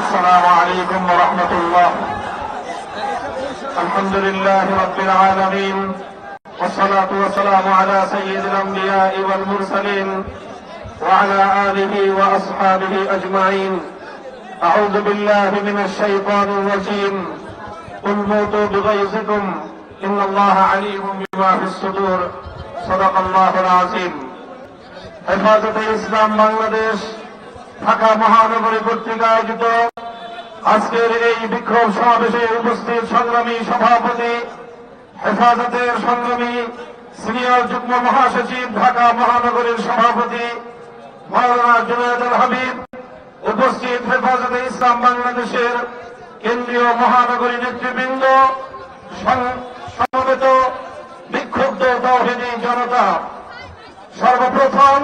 السلام عليكم ورحمة الله. الحمد لله رب العالمين والصلاة والسلام على سيد الأنبياء والمرسلين وعلى آله وأصحابه أجمعين. أعوذ بالله من الشيطان الرجيم. قل موتوا بغيظكم. إن الله عليم بما في الصدور صدق الله العظيم হেফাজতে ইসলাম বাংলাদেশ ঢাকা মহানগরী কর্তৃক আয়োজিত আজকের এই বিক্ষোভ সমাবেশে উপস্থিত সংগ্রামী সভাপতি হেফাজতের সংগ্রামী সিনিয়র যুগ্ম মহাসচিব ঢাকা মহানগরীর সভাপতি মাওলানা জুনায়দ আল হাবিব উপস্থিত হেফাজতে ইসলাম বাংলাদেশের কেন্দ্রীয় মহানগরী নেতৃবৃন্দ সং- সমবেত বিক্ষুব্ধ তৌহিদি জনতা সর্বপ্রথম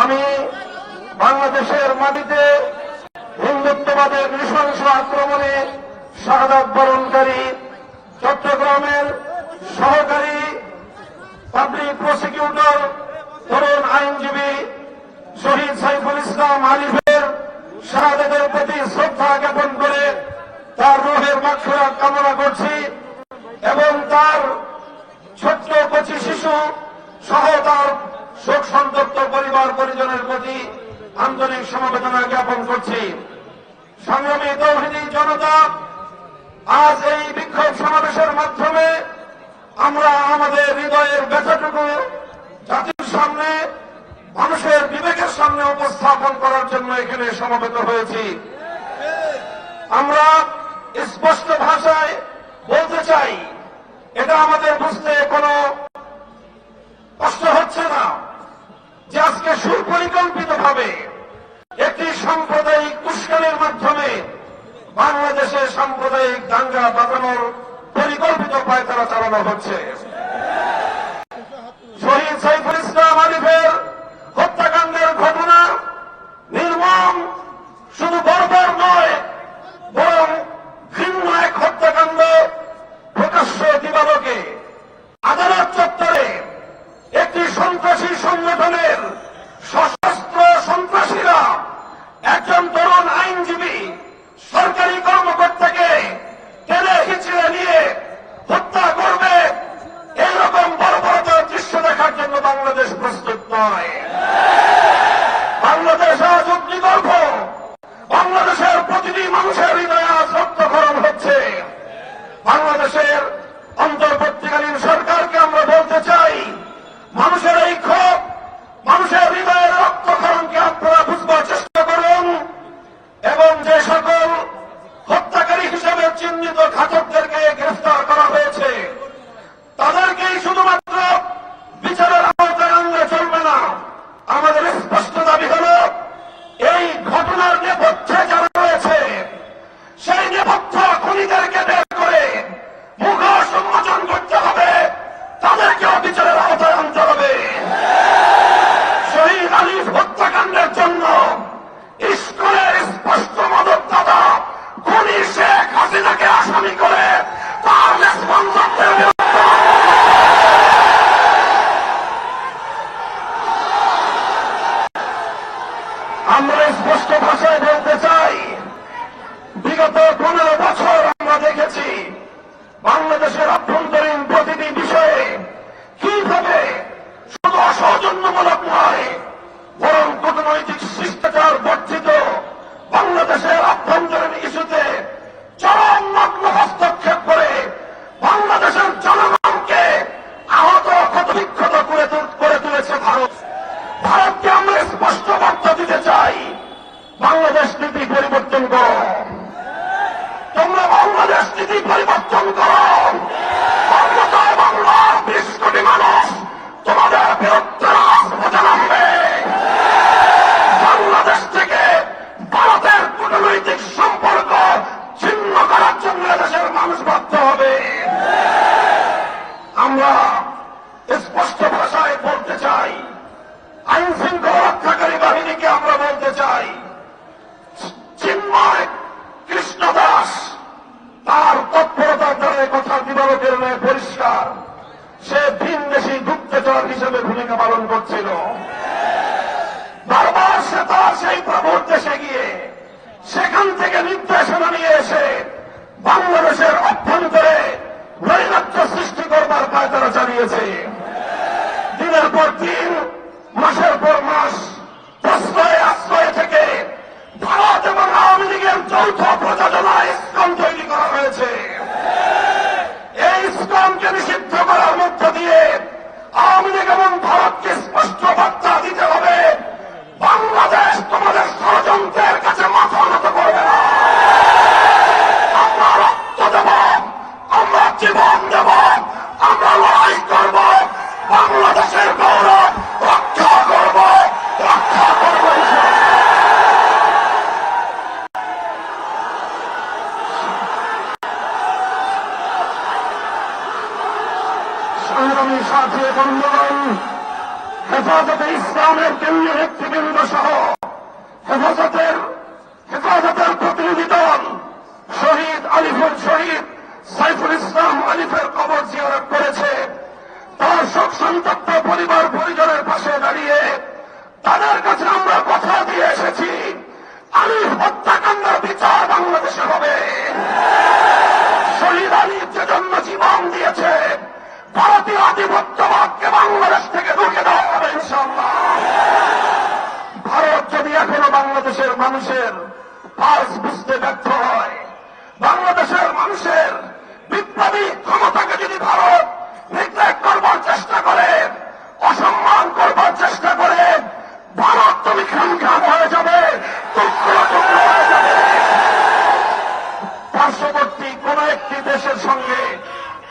আমি বাংলাদেশের মাটিতে হিন্দুত্ববাদের নৃশংস আক্রমণে শাহাদ চট্টগ্রামের সহকারী পাবলিক প্রসিকিউটর তরুণ আইনজীবী শহীদ সাইফুল ইসলাম আলিফের শাহাদাতের প্রতি শ্রদ্ধা জ্ঞাপন করে তার রোহের মাক্ষরা কামনা করছি এবং তার ছোট্ট কচি শিশু সহ তার শোক সন্তপ্ত পরিবার পরিজনের প্রতি আন্তরিক সমবেদনা জ্ঞাপন করছি। সংগ্রামী তৌহিদি জনতা, আজ এই বিক্ষোভ সমাবেশের মাধ্যমে আমরা আমাদের হৃদয়ের ব্যথাটুকু জাতির সামনে, মানুষের বিবেকের সামনে উপস্থাপন করার জন্য এখানে সমবেত হয়েছি। আমরা স্পষ্ট ভাষায় বলতে চাই, এটা আমাদের বুঝতে কোনো কষ্ট হচ্ছে না যে আজকে ভাবে একটি সাম্প্রদায়িক উস্কানের মাধ্যমে বাংলাদেশে সাম্প্রদায়িক দাঙ্গা বাঁধানোর পরিকল্পিত পায়তারা চালানো হচ্ছে শহীদ সাইফুল ইসলাম আলিফের হত্যাকাণ্ডের ঘটনা নির্মম শুধু বর্বর নয় বরং ঘৃণ্য এক হত্যাকাণ্ড প্রকাশ্য দিবালোকে আদালত চত্বরে একটি সন্ত্রাসী সংগঠনের সশস্ত্র সন্ত্রাসীরা একজন তরুণ আইনজীবী সরকারি কর্মকর্তাকে টেনে হিচড়ে নিয়ে হত্যা করবে এইরকম বর্বরতার দৃশ্য দেখার জন্য বাংলাদেশ প্রস্তুত নয় বাংলাদেশ আজ অগ্নিগর্ভ বাংলাদেশের প্রতিটি মানুষের হৃদয়ে আজ রক্তক্ষরণ হচ্ছে বাংলাদেশের অন্তর্বর্তীকালীন সরকারকে আমরা বলতে চাই মানুষের এই ক্ষোভ মানুষের হৃদয়ের রক্তক্ষরণকে আপনারা বুঝবার চেষ্টা করুন এবং যে সকল হত্যাকারী হিসেবে চিহ্নিত ঘাতকদেরকে গ্রেফতার করা হয়েছে তাদেরকেই শুধুমাত্র বিচারের আওতায় আনলে চলবে না আমাদের স্পষ্ট দাবি হল এই ঘটনার নেপথ্যে যারা রয়েছে সেই নেপথ্য খুনিদেরকে বের করে মুখোশ উন্মোচন করতে হবে তাদেরকেও বিচারের আওতায় আনতে হবে শহীদ আলিফ হত্যাকাণ্ডের জন্য ইস্কনের স্পষ্ট মদতদাতা খুনি শেখ হাসিনাকে আসামি করে তার স্পন্সরদের বিরুদ্ধে আমরা স্পষ্ট ভাষায় বলতে চাই বিগত পনেরো বছর আমরা দেখেছি বাংলাদেশের আভ্যন্তরীণ প্রতিটি বিষয়ে কীভাবে শুধু অসৌজন্যমূলক নয়, বরং কূটনৈতিক শিষ্টাচার বর্ধিত বাংলাদেশের আভ্যন্তরীণ ইস্যুতে চরম নগ্ন হস্তক্ষেপ করে বাংলাদেশের জনগণকে আহত ক্ষতবিক্ষত করে তুল- করে তুলেছে ভারত ভারতকে আমরা স্পষ্ট বার্তা দিতে চাই বাংলাদেশ নীতি পরিবর্তন করো তোমরা বাংলাদেশ নীতি পরিবর্তন করো বাংলাদেশ বাংলার বিশ কোটি মানুষ তোমাদের বিরুদ্ধে রাজপথে নামবে বাংলাদেশ থেকে ভারতের কূটনৈতিক সম্পর্ক ছিন্ন করার জন্য দেশের মানুষ বাধ্য হবে আমরা স্পষ্ট ভাষায় বলতে চাই। আইন শৃঙ্খলা রক্ষাকারী বাহিনীকে আমরা বলতে চাই। চিন্ময় কৃষ্ণ দাস, তার তৎপরতার দ্বারা কথা দিবালোকের ন্যায় পরিষ্কার। সে ভিনদেশি গুপ্তচর হিসেবে ভূমিকা পালন করছিল। বারবার সে তার সেই প্রভুর দেশে গিয়ে সেখান থেকে নির্দেশনা নিয়ে এসে বাংলাদেশের অভ্যন্তরে নৈরাজ্য সৃষ্টি করবার কাজ তারা দিনের পর দিন মাসের পর মাস প্রশ্রয় আশ্রয় থেকে ভারত এবং আওয়ামী লীগের যৌথ প্রযোজনায় ইস্কন তৈরি করা হয়েছে এই ইসলামকে নিষিদ্ধ করার মধ্য দিয়ে আওয়ামী লীগ এবং ভারতকে স্পষ্ট বার্তা দিতে হবে বাংলাদেশ তোমাদের ষড়যন্ত্রের কাছে মাথা নত করবে না আমরা রক্ত দেব আমরা জীবন দেব আমরা লড়াই করব বাংলাদেশের গৌরব রক্ষা করব রক্ষা করব সংগ্রামী সাথী বন্ধুগণ, হেফাজতে ইসলামের কেন্দ্রীয় নেতৃবৃন্দ সহ হেফাজতের হেফাজতের প্রতিনিধি দল শহীদ আলিফুল শহীদ সাইফুল ইসলাম আলিফের কবর জিয়ারত করেছে। তার শোক সন্তপ্ত পরিবার, পরিজনের পাশে দাঁড়িয়ে তাদের কাছে আমরা কথা দিয়ে এসেছি। আলিফ ভারতীয় আধিপত্যবাদকে বাংলাদেশ থেকে ঢুকে দেওয়া হবে ভারত যদি এখনও বাংলাদেশের মানুষের পাস বুঝতে ব্যর্থ হয়, বাংলাদেশের মানুষের বিপ্লবী ক্ষমতাকে যদি ভারত নিগ্লেক্ট করবার চেষ্টা করে অসম্মান করবার চেষ্টা করে ভারত তুমি খান খান হয়ে যাবে টুকরো টুকরো হয়ে যাবে পার্শ্ববর্তী কোন একটি দেশের সঙ্গে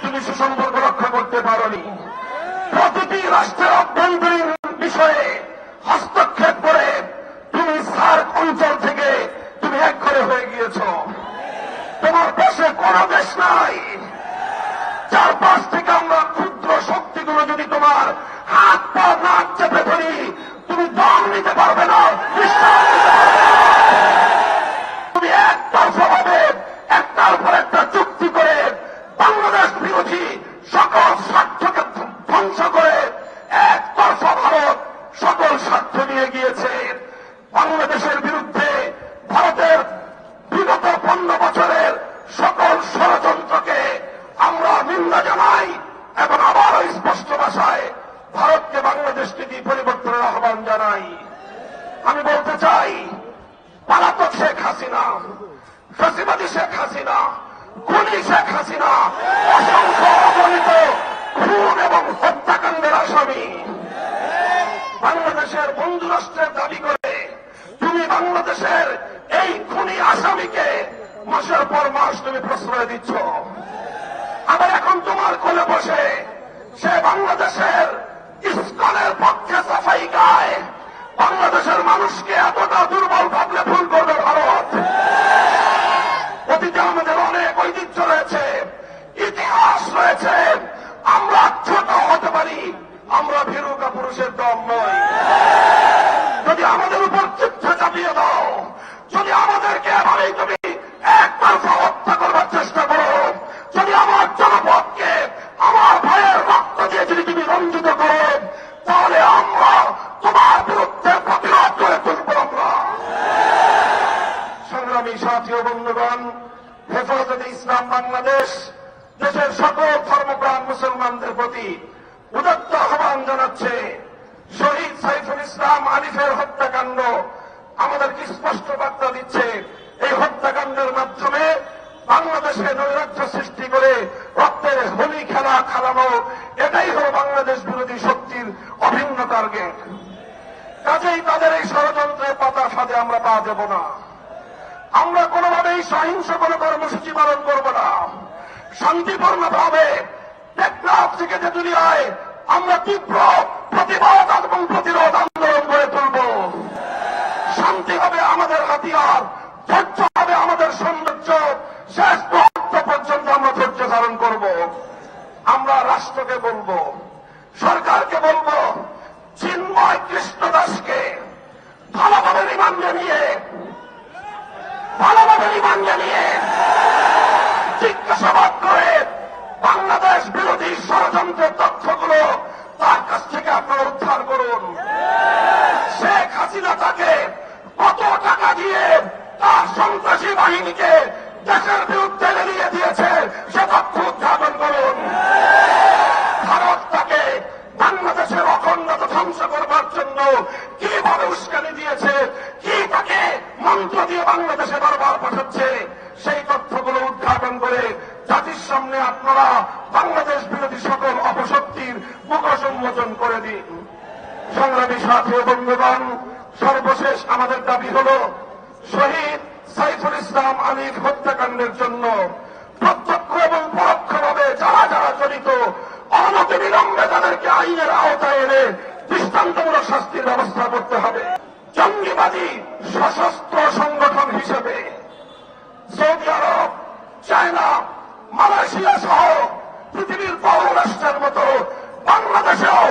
তুমি সুসম্পর্ক রক্ষা করতে পারোনি প্রতিটি রাষ্ট্রের অভ্যন্তরীণ বিষয়ে হস্তক্ষেপ করে তুমি সার্ক অঞ্চল থেকে তুমি এক ঘরে হয়ে গিয়েছ তোমার পাশে কোন দেশ নাই চারপাশ থেকে আমরা ক্ষুদ্র শক্তিগুলো যদি তোমার হাত পা নাক চেপে ধরি তুমি দম নিতে পারবে না বিশ্বাস নিতে পারবে না। তুমি একতরফা ভাবে একটার পর একটা চুক্তি করে বাংলাদেশ বিরোধী সকল স্বার্থকে ধ্বংস করে একতরফা ভারত সকল স্বার্থ নিয়ে গিয়েছে। বাংলাদেশের বিরুদ্ধে ভারতের বিগত পনেরো বছরের সকল ষড়যন্ত্রকে আমরা নিন্দা জানাই এবং আবারও স্পষ্ট ভাষায় ভারতকে বাংলাদেশ নীতি পরিবর্তনের আহ্বান জানাই। আমি বলতে চাই, পালাতক শেখ হাসিনা ফেসিবাদী শেখ হাসিনা খুনি শেখ হাসিনা অসংখ্য অগণিত খুন এবং হত্যাকাণ্ডের আসামি। বাংলাদেশের বন্ধু রাষ্ট্রের দাবি করে তুমি বাংলাদেশের এই খুনি আসামিকে মাসের পর মাস তুমি প্রশ্রয় দিচ্ছ। আবার এখন তোমার কোলে বসে সে বাংলাদেশের ইস্কনের পক্ষে সাফাই গায় বাংলাদেশের মানুষকে এতটা দুর্বল ভাবলে ভুল করবে ভারত অতীতে আমাদের অনেক ঐতিহ্য রয়েছে ইতিহাস রয়েছে আমরা ছোট হতে পারি আমরা ভীরুকা পুরুষের দম নই যদি আমাদের উপর চিত্র চাপিয়ে দাও যদি আমাদেরকে এভাবেই তুমি একতরফা হত্যা করবার চেষ্টা করো যদি আমার জনপদকে আমার ভাইয়ের রক্ত দিয়ে যদি তুমি রঞ্জিত করো তাহলে আমরা তোমার বিরুদ্ধে প্রতিরোধ করে তুলব আমরা সংগ্রামী সাথী ও বন্ধুগণ হেফাজতে ইসলাম বাংলাদেশ দেশের সকল ধর্মপ্রাণ মুসলমানদের প্রতি উদত্ত আহ্বান জানাচ্ছে শহীদ আলিফের হত্যাকাণ্ড আমাদেরকে স্পষ্ট বার্তা দিচ্ছে। এই হত্যাকাণ্ডের মাধ্যমে বাংলাদেশে নৈরাজ্য সৃষ্টি করে রক্তের হোলি খেলা খেলানো, এটাই হল বাংলাদেশ বিরোধী শক্তির অভিন্ন টার্গেট। কাজেই তাদের এই ষড়যন্ত্রের পাতা ফাঁদে আমরা পা দেব না। আমরা কোনোভাবেই সহিংস কোনো কর্মসূচি পালন করব না। শান্তিপূর্ণ ভাবে টেকনাফ থেকে তেতুলিয়ায় আমরা তীব্র প্রতিবাদ এবং প্রতিরোধ আন্দোলন গড়ে তুলব। শান্তি হবে আমাদের হাতিয়ার, ধৈর্য হবে আমাদের সৌন্দর্য। শেষ মুহূর্ত পর্যন্ত আমরা ধৈর্য ধারণ করব। আমরা রাষ্ট্রকে বলব, সরকারকে বলব, চিন্ময় কৃষ্ণ দাসকে ভালোভাবে রিমান্ডে নিয়ে, ভালোভাবে রিমান্ড জানিয়ে জিজ্ঞাসাবাদ করে বাংলাদেশ বিরোধী ষড়যন্ত্রের আপনারা উদ্ধার করুন। শেখ হাসিনা তাকে কত টাকা দিয়ে তার সন্ত্রাসী বাহিনীকে দেশের বিরুদ্ধে নিয়ে দিয়েছে সে তথ্য উদ্ঘাটন করুন। বন্ধুগণ সর্বশেষ আমাদের দাবি হল শহীদ সাইফুল ইসলাম আলীর হত্যাকাণ্ডের জন্য প্রত্যক্ষ এবং পরোক্ষভাবে যারা যারা জড়িত, অনতি বিলম্বে তাদেরকে আইনের আওতায় এনে দৃষ্টান্তমূলক শাস্তির ব্যবস্থা করতে হবে। জঙ্গিবাদী সশস্ত্র সংগঠন হিসেবে সৌদি আরব, চায়না, মালয়েশিয়া সহ পৃথিবীর বড় রাষ্ট্রের মতো বাংলাদেশেও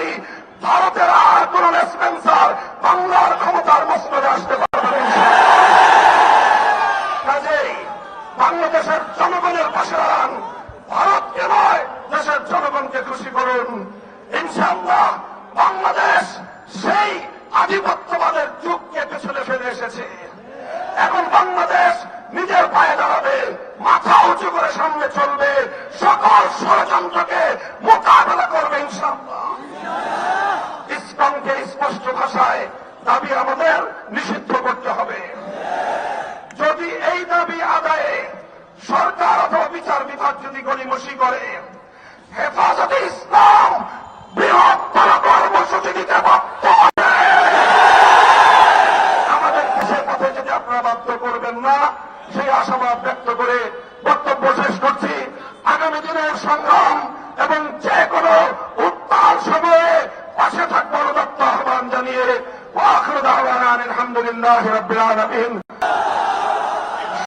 পারি ভারতের আর কোন স্পেন্সার বাংলার ক্ষমতার মসনদে আসতে পারবে কাজেই বাংলাদেশের জনগণের পাশে দাঁড়ান। ভারতকে নয়, দেশের জনগণকে খুশি করুন। ইনশাআল্লাহ বাংলাদেশ সেই আধিপত্যবাদের যুগকে পেছনে ফেলে এসেছে। এখন বাংলাদেশ নিজের পায়ে দাঁড়াবে, মাথা উঁচু করে সামনে চলবে, সকল ষড়যন্ত্রকে মোকাবেলা করবে ইনশাআল্লাহ। ভাষায় দাবি আমাদের নিষিদ্ধ করতে হবে। যদি এই দাবি আদায়ে সরকার অথবা বিচার বিভাগ যদি গড়িমসি করে, হেফাজতে ইসলাম